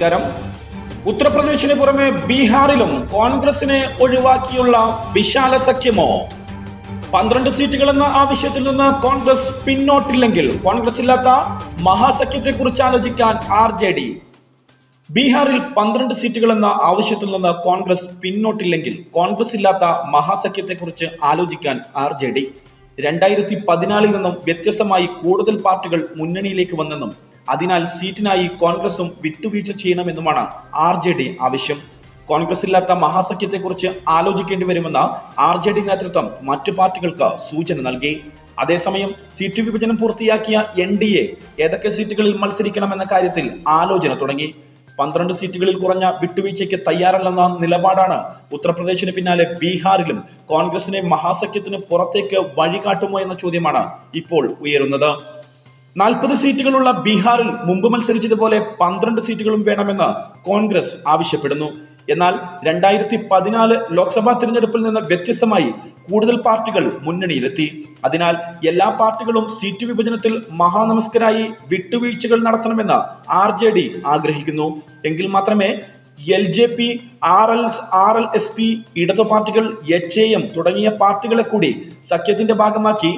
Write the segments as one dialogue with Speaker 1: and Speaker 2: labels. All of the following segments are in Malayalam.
Speaker 1: നമസ്കാരം. ഉത്തർപ്രദേശിന് പുറമെ ബീഹാറിലും കോൺഗ്രസിനെ ഒഴിവാക്കിയുള്ള വിശാല സഖ്യമോ? പന്ത്രണ്ട് സീറ്റുകൾ എന്ന ആവശ്യത്തിൽ നിന്ന് കോൺഗ്രസ് പിന്നോട്ടില്ലെങ്കിൽ കോൺഗ്രസ് ഇല്ലാത്ത മഹാസഖ്യത്തെ കുറിച്ച് ആലോചിക്കാൻ ആർ ജെ ഡി. ബീഹാറിൽ പന്ത്രണ്ട് സീറ്റുകൾ എന്ന ആവശ്യത്തിൽ നിന്ന് കോൺഗ്രസ് പിന്നോട്ടില്ലെങ്കിൽ കോൺഗ്രസ് ഇല്ലാത്ത മഹാസഖ്യത്തെ കുറിച്ച് ആലോചിക്കാൻ ആർ ജെ ഡി. രണ്ടായിരത്തി പതിനാലിൽ നിന്നും വ്യത്യസ്തമായി കൂടുതൽ പാർട്ടികൾ മുന്നണിയിലേക്ക് വന്നെന്നും അതിനാൽ സീറ്റിനായി കോൺഗ്രസും വിട്ടുവീഴ്ച ചെയ്യണമെന്നുമാണ് ആർ ജെ ഡി ആവശ്യം. കോൺഗ്രസ് ഇല്ലാത്ത മഹാസഖ്യത്തെക്കുറിച്ച് ആലോചിക്കേണ്ടി വരുമെന്ന ആർ ജെ ഡി നേതൃത്വം മറ്റു പാർട്ടികൾക്ക് സൂചന നൽകി. അതേസമയം സീറ്റ് വിഭജനം പൂർത്തിയാക്കിയ എൻ ഡി എ ഏതൊക്കെ സീറ്റുകളിൽ മത്സരിക്കണമെന്ന കാര്യത്തിൽ ആലോചന തുടങ്ങി. പന്ത്രണ്ട് സീറ്റുകളിൽ കുറഞ്ഞ വിട്ടുവീഴ്ചയ്ക്ക് തയ്യാറല്ലെന്ന നിലപാടാണ് ഉത്തർപ്രദേശിന് പിന്നാലെ ബീഹാറിലും കോൺഗ്രസിനെ മഹാസഖ്യത്തിന് പുറത്തേക്ക് വഴികാട്ടുമോ എന്ന ചോദ്യമാണ് ഇപ്പോൾ ഉയരുന്നത്. നാൽപ്പത് സീറ്റുകളുള്ള ബീഹാറിൽ മുമ്പ് മത്സരിച്ചതുപോലെ പന്ത്രണ്ട് സീറ്റുകളും വേണമെന്ന് കോൺഗ്രസ് ആവശ്യപ്പെടുന്നു. എന്നാൽ രണ്ടായിരത്തി പതിനാല് ലോക്സഭാ തിരഞ്ഞെടുപ്പിൽ നിന്ന് വ്യത്യസ്തമായി കൂടുതൽ പാർട്ടികൾ മുന്നണിയിലെത്തി. അതിനാൽ എല്ലാ പാർട്ടികളും സീറ്റ് വിഭജനത്തിൽ മഹാനമസ്കരായി വിട്ടുവീഴ്ചകൾ നടത്തണമെന്ന് ആർ ജെ ഡി ആഗ്രഹിക്കുന്നു. എങ്കിൽ മാത്രമേ L J P R L R L S P ഇടതു പാർട്ടികൾ എച്ച് എ എം തുടങ്ങിയ പാർട്ടികളെ കൂടി സഖ്യത്തിന്റെ ഭാഗമാക്കി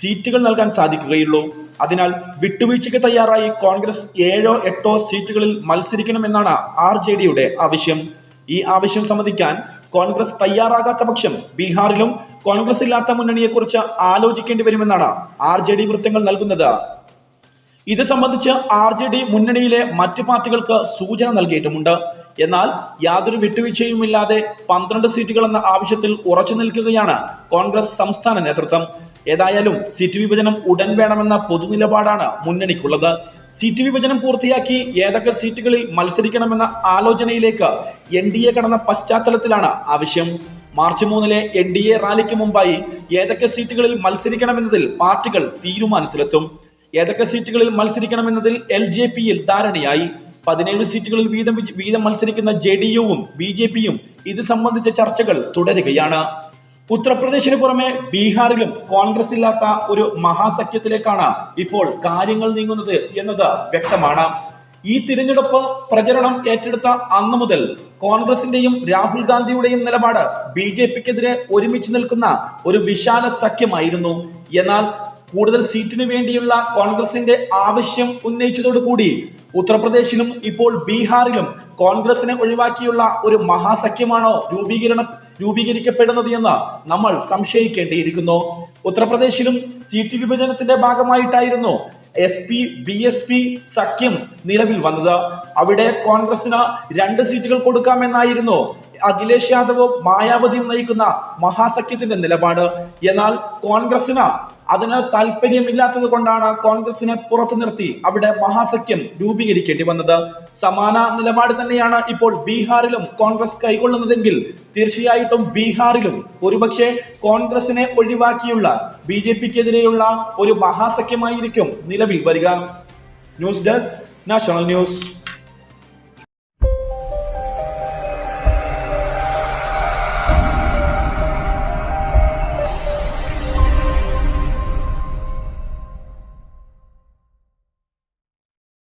Speaker 1: സീറ്റുകൾ നൽകാൻ സാധിക്കുകയുള്ളൂ. അതിനാൽ വിട്ടുവീഴ്ചയ്ക്ക് തയ്യാറായി കോൺഗ്രസ് ഏഴോ എട്ടോ സീറ്റുകളിൽ മത്സരിക്കണമെന്നാണ് ആർ ജെ ഡിയുടെ ആവശ്യം. ഈ ആവശ്യം സമ്മതിക്കാൻ കോൺഗ്രസ് തയ്യാറാകാത്ത പക്ഷം ബീഹാറിലും കോൺഗ്രസ് ഇല്ലാത്ത മുന്നണിയെക്കുറിച്ച് ആലോചിക്കേണ്ടി വരുമെന്നാണ് ആർ ജെ ഡി വൃത്തങ്ങൾ നൽകുന്നത്. ഇത് സംബന്ധിച്ച് ആർ ജെ ഡി മുന്നണിയിലെ മറ്റു പാർട്ടികൾക്ക് സൂചന നൽകിയിട്ടുമുണ്ട്. എന്നാൽ യാതൊരു വിട്ടുവീഴ്ചയുമില്ലാതെ പന്ത്രണ്ട് സീറ്റുകൾ എന്ന ആവശ്യത്തിൽ ഉറച്ചു നിൽക്കുകയാണ് കോൺഗ്രസ് സംസ്ഥാന നേതൃത്വം. ഏതായാലും സീറ്റ് വിഭജനം ഉടൻ വേണമെന്ന പൊതുനിലപാടാണ് മുന്നണിക്കുള്ളത്. സീറ്റ് വിഭജനം പൂർത്തിയാക്കി ഏതൊക്കെ സീറ്റുകളിൽ മത്സരിക്കണമെന്ന ആലോചനയിലേക്ക് എൻ ഡി എ കടന്ന പശ്ചാത്തലത്തിലാണ് ആവശ്യം. മാർച്ച് മൂന്നിലെ എൻ ഡി എ റാലിക്ക് മുമ്പായി ഏതൊക്കെ സീറ്റുകളിൽ മത്സരിക്കണമെന്നതിൽ പാർട്ടികൾ തീരുമാനത്തിലെത്തും. ഏതൊക്കെ സീറ്റുകളിൽ മത്സരിക്കണമെന്നതിൽ എൽ ജെ പിയിൽ ധാരണയായി. പതിനേഴ് സീറ്റുകളിൽ വീതം വീതം മത്സരിക്കുന്ന ജെ ഡി യുവും ബി ജെ പിയും ഇത് സംബന്ധിച്ച ചർച്ചകൾ തുടരുകയാണ്. ഉത്തർപ്രദേശിന് പുറമെ ബീഹാറിലും കോൺഗ്രസ് ഇല്ലാത്ത ഒരു മഹാസഖ്യത്തിലേക്കാണ് ഇപ്പോൾ കാര്യങ്ങൾ നീങ്ങുന്നത് എന്നത് വ്യക്തമാണ്. ഈ തിരഞ്ഞെടുപ്പ് പ്രചരണം ഏറ്റെടുത്ത അന്നു മുതൽ കോൺഗ്രസിന്റെയും രാഹുൽ ഗാന്ധിയുടെയും നിലപാട് ബി ജെ പിക്കെതിരെ ഒരുമിച്ച് നിൽക്കുന്ന ഒരു വിശാല സഖ്യമായിരുന്നു. എന്നാൽ കൂടുതൽ സീറ്റിനു വേണ്ടിയുള്ള കോൺഗ്രസിന്റെ ആവശ്യം ഉന്നയിച്ചതോടുകൂടി ഉത്തർപ്രദേശിലും ഇപ്പോൾ ബീഹാറിലും കോൺഗ്രസിനെ ഒഴിവാക്കിയുള്ള ഒരു മഹാസഖ്യമാണോ രൂപീകരണം രൂപീകരിക്കപ്പെടുന്നത് എന്ന് നമ്മൾ സംശയിക്കേണ്ടിയിരിക്കുന്നു. ഉത്തർപ്രദേശിലും സീറ്റ് വിഭജനത്തിന്റെ ഭാഗമായിട്ടായിരുന്നു S P B S P സഖ്യം നിലവിൽ വന്നത്. അവിടെ കോൺഗ്രസിന് രണ്ട് സീറ്റുകൾ കൊടുക്കാമെന്നായിരുന്നു അഖിലേഷ് യാദവും മായാവതിയും നയിക്കുന്ന മഹാസഖ്യത്തിന്റെ നിലപാട്. എന്നാൽ കോൺഗ്രസിന് അതിന് താല്പര്യമില്ലാത്തത് കൊണ്ടാണ് കോൺഗ്രസിനെ പുറത്തു നിർത്തി അവിടെ മഹാസഖ്യം രൂപീകരിക്കേണ്ടി വന്നത്. സമാന നിലപാട് തന്നെയാണ് ഇപ്പോൾ ബീഹാറിലും കോൺഗ്രസ് കൈക്കൊള്ളുന്നതെങ്കിൽ തീർച്ചയായിട്ടും ബീഹാറിലും ഒരുപക്ഷെ കോൺഗ്രസിനെ ഒഴിവാക്കിയുള്ള ബി ജെ പിക്കെതിരെയുള്ള ഒരു മഹാസഖ്യമായിരിക്കും നിലവിൽ വരിക. News desk national news.